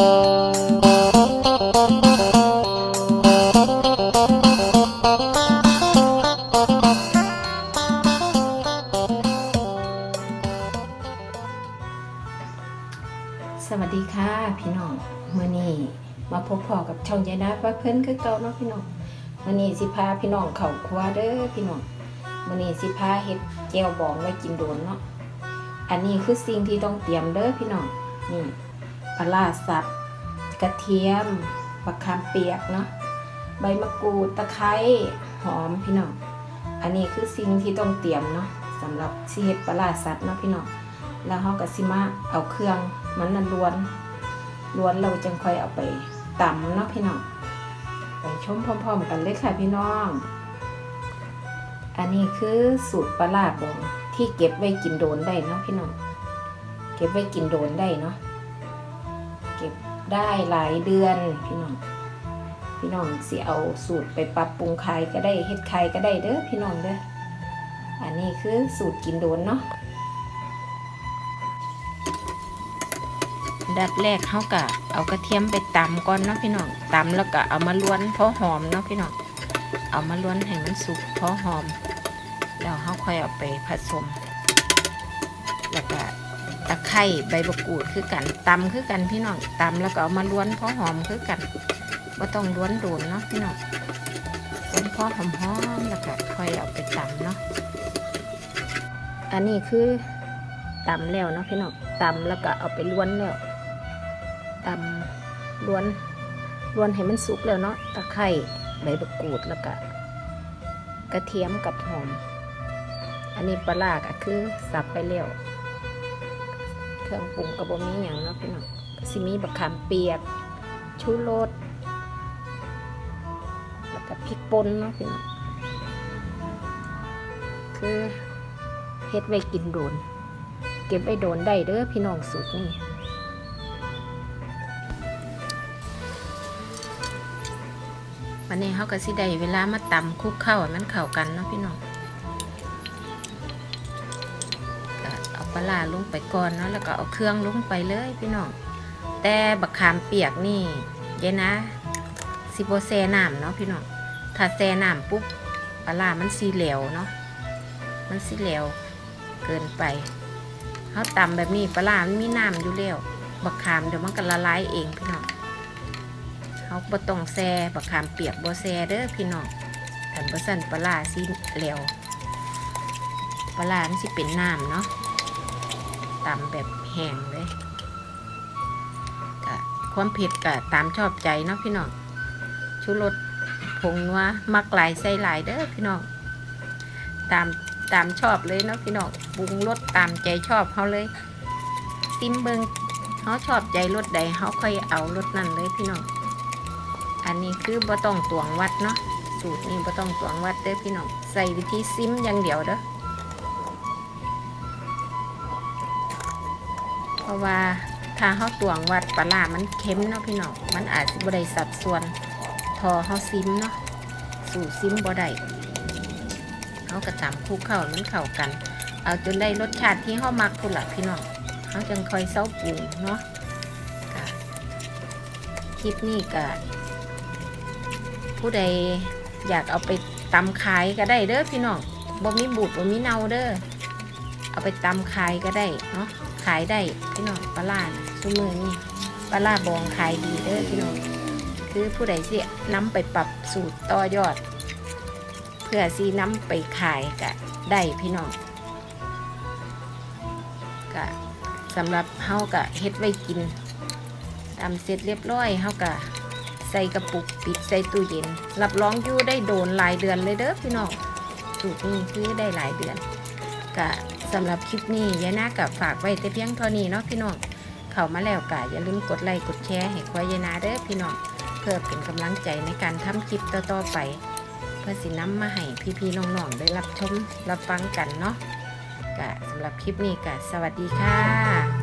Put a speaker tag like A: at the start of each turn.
A: สวัสดีค่ะพี่น้องมื่อนี้มาพบพอกับช่องยายนาว่าเพิ่นคือเก่าเนาะพี่น้องมื่อนี้สิพาพี่น้องเข้าครัวเด้อพี่น้องมื่อนี้สิพาเฮ็ดแจ่วบองไว้กินโดนเนาะอันนี้คือสิ่งที่ต้องเตรียมเด้อพี่น้องนี่ ปลาร้าสับกระเทียมบักขามเปียกเนาะใบมะกรูดตะไคร้หอมพี่น้องอันนี้คือสิ่งที่ต้องเตรียมเนาะสำหรับสิเฮ็ดปลาร้าสับเนาะพี่น้องแล้วเขาก็สิมาเอาเครื่องมันนั่นล้วนล้วนเราจึงค่อยเอาไปตำเนาะพี่น้องไปชมพร้อมๆ กันเลยค่ะพี่น้อง อันนี้คือสูตรปลาร้าบงที่เก็บไว้กินโดนได้เนาะพี่น้อง เก็บไว้กินโดนได้เนาะ ได้หลายเดือนพี่น้องพี่น้องสิเอาสูตรไปปรับปรุงขายก็ได้เฮ็ดขายก็ได้เด้อพี่น้องเด้ออันนี้คือสูตรกินโดนเนาะดับแรกเขากะเอากระเทียมไปตำก่อนเนาะพี่น้องตำแล้วก็เอามาล้วนเพราะหอมเนาะพี่น้องเอามาล้วนให้มันสุกเพราะหอม แล้วเขาค่อยเอาไปผสม ตะไคร้ใบมะกรูดคือกันตำคือกันพี่น้องตำแล้วก็เอามาล้วนเพราะหอมคือกันว่าต้องล้วนโดนเนาะพี่น้องล้วนเพราะหอมหอมแล้วก็ค่อยเอาไปตำเนาะอันนี้คือตำแล้วเนาะพี่น้องตำแล้วก็เอาไปล้วนแล้วตำล้วนล้วนให้มันสุกแล้วเนาะตะไคร้ใบมะกรูดแล้วก็กระเทียมกับหอม อันนี้ปลาร้าก็คือสับไปแล้ว เครื่องปรุงกระบมีอย่างเนาะพี่น้องก็สิมีบักขามเปียก ชูรสแล้วก็พริกป่นเนาะพี่น้องคือเฮ็ดไว้กินโดน เก็บไว้โดนได้เด้อพี่น้องสูตรนี่วันนี้เขาก็สิได้เวลามาตำคุกเข้ามันเข้ากันเนาะพี่น้องาปลาร้าลงไปก่อนเนาะแล้วก็เอาเครื่องลงไปเลยพี่น้องแต่บักขามเปียกนี่เย็นนะสิโบแซน้ำเนาะพี่น้องถ้าแซน้ำปุ๊บปลาร้ามันสีเหลวเนาะมันสีเหลวเกินไปเขาตำแบบนี้ปลามันมีน้ำอยู่แล้วบักขามเดี๋ยวมันก็ละลายเองพี่น้องเขาบ่ต้องแซ่บักขามเปียกบ่แซเด้อพี่น้องอันบ่สั่นปลาร้าสิเหลวปลาร้ามันสิเป็นน้ำเนาะ ตำแบบแห้งเลยก็ความเผ็ดก็ตามชอบใจเนาะพี่น้องชูรสผงนัวมักหลายใส่หลายเด้อพี่น้องตามตามชอบเลยเนาะพี่น้องปรุงรสตามใจชอบเขาเลยซิมเบิงเขาชอบใจรสใดเขาค่อยเอารสนั่นเลยพี่น้องอันนี้คือบ่ต้องตวงวัดเนาะสูตรนี้บ่ต้องตวงวัดเด้อพี่น้องใส่วิธีซิมอย่างเดียวเด้อ ราะว่าถ้าเฮาตวงวัดปลามันเค็มเนาะพี่น้องมันอาจสิบ่ได้สัดส่วนทอเฮาซิมเนาะสูตรซิมบ่ได้เฮาก็ตำคลุกเข้ามันเข้ากัน เอาจนได้รสชาติที่เฮามักพุ่นล่ะพี่น้องเฮาจังค่อยเซาปรุงเนาะคลิปนี้ก็ผู้ใดอยากเอาไปตำขายก็ได้เด้อพี่น้องบ่มีบูดบ่มีเนาเด้อ เอาไปตำขายก็ได้เนาะขายได้พี่น้องปลาล่าซุมือนี่ปลาล่าบองขายดีเด้อพี่น้องคือผู้ใดสินำไปปรับสูตรต่อยอด เพื่อสินำไปขายก็ได้พี่น้องก็สำหรับเฮาก็เฮ็ดไว้กินตำเสร็จเรียบร้อยเฮาก็ใส่กระปุกปิดใส่ตู้เย็น รับรองอยู่ได้โดนหลายเดือนเลยเด้อพี่น้องสูตรนี้คือได้หลายเดือนกะ สำหรับคลิปนี้ยายนากับฝากไว้แต่เพียงเท่านี้เนาะพี่น้อง เข้ามาแล้วกะอย่าลืมกดไลค์กดแชร์ให้ควายยายนาเด้อพี่น้อง เพื่อเป็นกำลังใจในการทำคลิปต่อๆไป เพื่อสิน้ำมาให้พี่ๆน้องๆได้รับชมรับฟังกันเนาะกะสำหรับคลิปนี้กะสวัสดีค่ะ